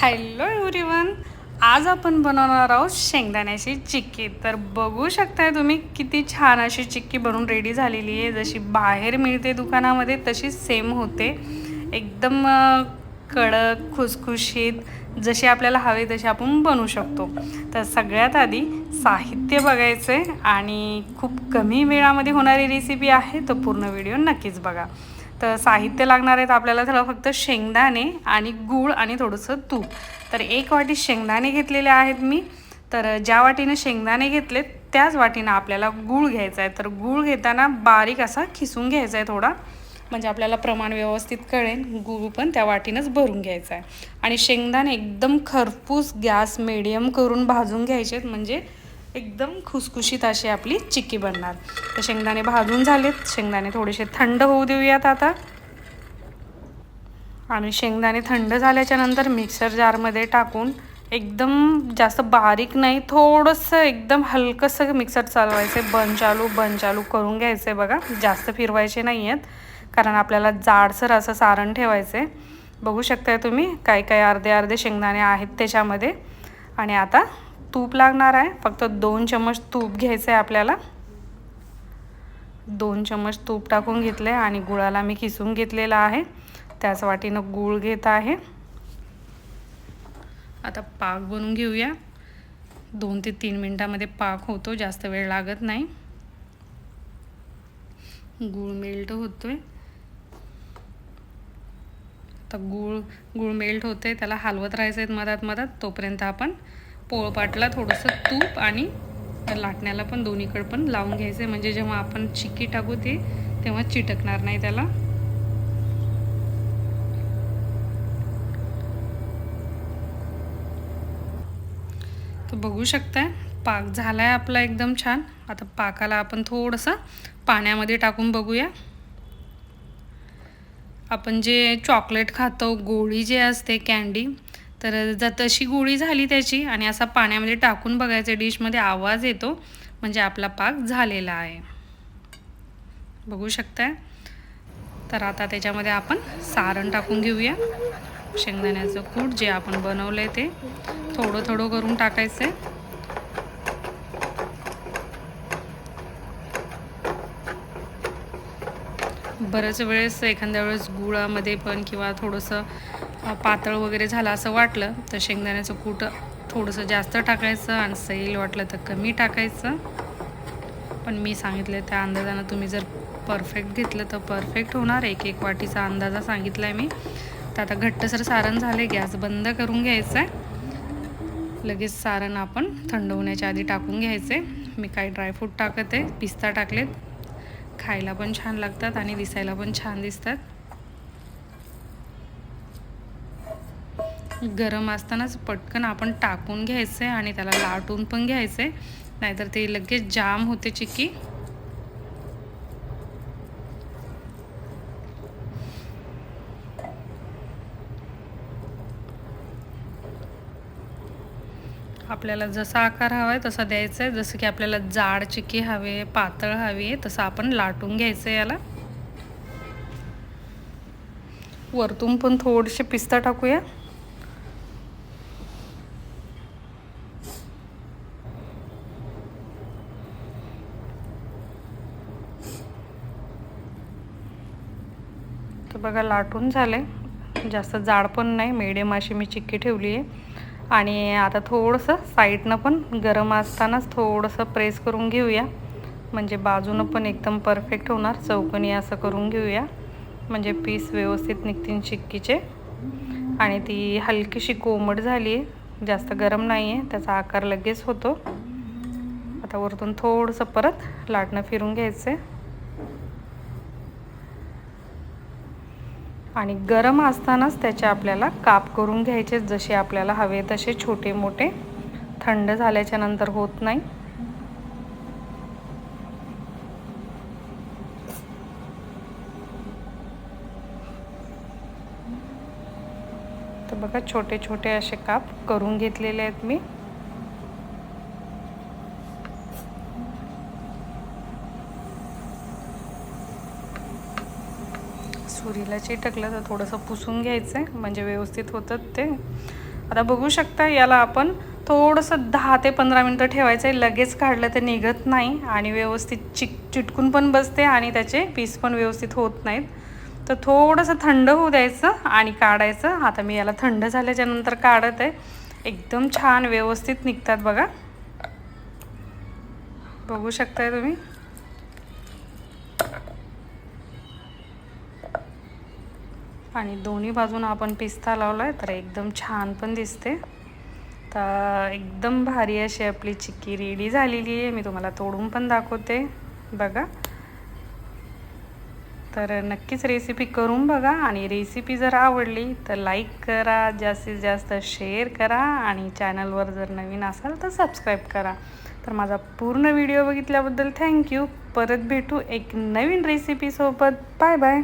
Hello everyone आज आपण बनवणार आहोत शेंगदाण्याची चिक्की. तर बघू शकताय तुम्ही किती छान अशी चिक्की बनवून रेडी झालेली आहे. जशी बाहेर मिळते दुकानामध्ये तशी सेम होते. एकदम कडक खुसखुशीत जशी आपल्याला हवे तशी आपण बनवू शकतो. तर सगळ्यात आधी साहित्य बघायचं आहे आणि खूप कमी वेळामध्ये होणारी रेसिपी आहे तर पूर्ण व्हिडिओ नक्कीच बघा. तर साहित्य लागणार आहेत आपल्याला त्याला फक्त शेंगदाणे आणि गूळ आणि थोडंसं तूप. तर एक वाटी शेंगदाणे घेतलेले आहेत मी. तर ज्या वाटीनं शेंगदाणे घेतलेत त्याच वाटीनं आपल्याला गूळ घ्यायचा आहे. तर गूळ घेताना बारीक असा खिसून घ्यायचा आहे थोडा. म्हणजे आपल्याला प्रमाण व्यवस्थित कळेल. गूळ पण त्या वाटीनंच भरून घ्यायचा आहे. आणि शेंगदाणे एकदम खरपूस गॅस मिडियम करून भाजून घ्यायचे आहेत म्हणजे एकदम खुसखुशीत अशी आपली चिक्की बनणार. तर शेंगदाणे भाजून झालेत. शेंगदाणे थोडेसे थंड होऊ देऊयात आता. आणि शेंगदाणे थंड झाल्याच्यानंतर मिक्सर जारमध्ये टाकून एकदम जास्त बारीक नाही थोडंसं एकदम हलकंसं मिक्सर चालवायचं. आहे बंद चालू बंद चालू करून घ्यायचं आहे बघा. जास्त फिरवायचे नाही आहेत कारण आपल्याला जाडसर असं सारण ठेवायचं आहे बघू शकताय तुम्ही काय काय अर्धे अर्धे शेंगदाणे आहेत त्याच्यामध्ये. आणि आता तूप लागणार आहे. फक्त दोन चमच तूप घ्यायचं आहे आपल्याला. दोन चमच तूप टाकून घेतलं आहे आणि गुळाला मी किसून घेतलेला आहे. त्याच वाटीनं गूळ घेत आहे. आता पाक बनवून घेऊया. दोन ते तीन मिनटामध्ये पाक होतो जास्त वेळ लागत नाही. गूळ मेल्ट होतोय. आता गूळ गूळ मेल्ट होते त्याला हलवत राहायचं आहेत मधात मधात तोपर्यंत आपण पोळपाटला थोडंसं तूप आणि लाटण्याला पण दोन्हीकडे पण लावून घ्यायचं आहे म्हणजे जेव्हा आपण चिक्की टाकू ते तेव्हा चिटकणार नाही त्याला. तर बघू शकताय पाक झाला आहे आपला एकदम छान. आता पाकाला आपण थोडंसं पाण्यामध्ये टाकून बघूया. आपण जे चॉकलेट खातो गोळी जे असते कॅन्डी तर जर तशी गोळी झाली त्याची आणि असा पाण्यामध्ये टाकून बघायचं डिशमध्ये आवाज येतो म्हणजे आपला पाक झालेला आहे. बघू शकताय? तर आता त्याच्यामध्ये आपण सारण टाकून घेऊया. शेंगदाण्याचं कूट जे आपण बनवलं आहे ते थोडं थोडं करून टाकायचं आहे बऱ्याच वेळेस एखाद्या वेळेस गुळामध्ये पण किंवा थोडंसं पातळ वगैरे झालं असं वाटलं तर शेंगदाण्याचं कूट थोडंसं जास्त टाकायचं आणि सैल वाटलं तर कमी टाकायचं. पण मी सांगितलं त्या अंदाजानं तुम्ही जर परफेक्ट घेतलं तर परफेक्ट होणार. एक एक वाटीचा अंदाजा सांगितला आहे मी. तर आता घट्टसर सारण झाले गॅस बंद करून घ्यायचं आहे लगेच सारण आपण थंड होण्याच्या आधी टाकून घ्यायचे मी काही ड्रायफ्रूट टाकत आहे पिस्ता टाकलेत. खायला पण छान लागतात आणि दिसायला पण छान दिसतात. गरम असतानाच पटकन आपण टाकून घ्यायचं आहे आणि त्याला लाटून पण घ्यायचं. आहे नाहीतर ते लगेच जाम होते चिक्की. आपल्याला जसा आकार हवा आहे तसा द्यायचा आहे जसं की आपल्याला जाड चिक्की हवी आहे पातळ हवी आहे तसं आपण लाटून घ्यायचं याला. वरतून पण थोडेसे पिस्ता टाकूया. तर बघा लाटून झाले. जास्त जाड पण नाही मिडियम अशी मी चिक्की ठेवली आहे. आणि आता थोडंसं साईडनं पण गरम असतानाच थोडंसं प्रेस करून घेऊया. म्हणजे बाजूनं पण एकदम परफेक्ट होणार. चौकणी असं करून घेऊया. म्हणजे पीस व्यवस्थित निघतील चिक्कीचे. आणि ती हलकीशी कोमट झाली आहे. जास्त गरम नाही आहे त्याचा आकार लगेच होतो. आता वरतून थोडंसं परत लाटणं फिरून घ्यायचं आहे आणि गरम असतानाच त्याचे आपल्याला काप करून घ्यायचे. जसे आपल्याला हवे तसे छोटे मोठे. थंड झाल्याच्यानंतर होत नाही. तर बघा छोटे छोटे असे काप करून घेतलेले आहेत मी. सुरीला चिटकलं तर थोडंसं पुसून घ्यायचं आहे म्हणजे व्यवस्थित होतं ते. आता बघू शकता याला आपण थोडंसं दहा ते पंधरा मिनटं ठेवायचं आहे लगेच काढलं तर निघत नाही आणि व्यवस्थित चिक चिटकून पण बसते आणि त्याचे पीस पण व्यवस्थित होत नाहीत. तर थोडंसं थंड होऊ द्यायचं आणि काढायचं. आता मी याला थंड झाल्याच्यानंतर काढत आहे एकदम छान व्यवस्थित निघतात बघा. बघू शकताय तुम्ही? आणि दोन्ही बाजून आपण पिस्ता लावला आहे तर एकदम छान पण दिसते. तर एकदम भारी अशी आपली चिक्की रेडी झालेली आहे. मी तुम्हाला तोडून पण दाखवते. बघा. तर नक्कीच रेसिपी करून बघा. आणि रेसिपी जर आवडली तर लाईक करा जास्तीत जास्त शेअर करा. आणि चॅनलवर जर नवीन असाल तर सबस्क्राईब करा. तर माझा पूर्ण व्हिडिओ बघितल्याबद्दल थँक्यू परत भेटू एक नवीन रेसिपीसोबत बाय बाय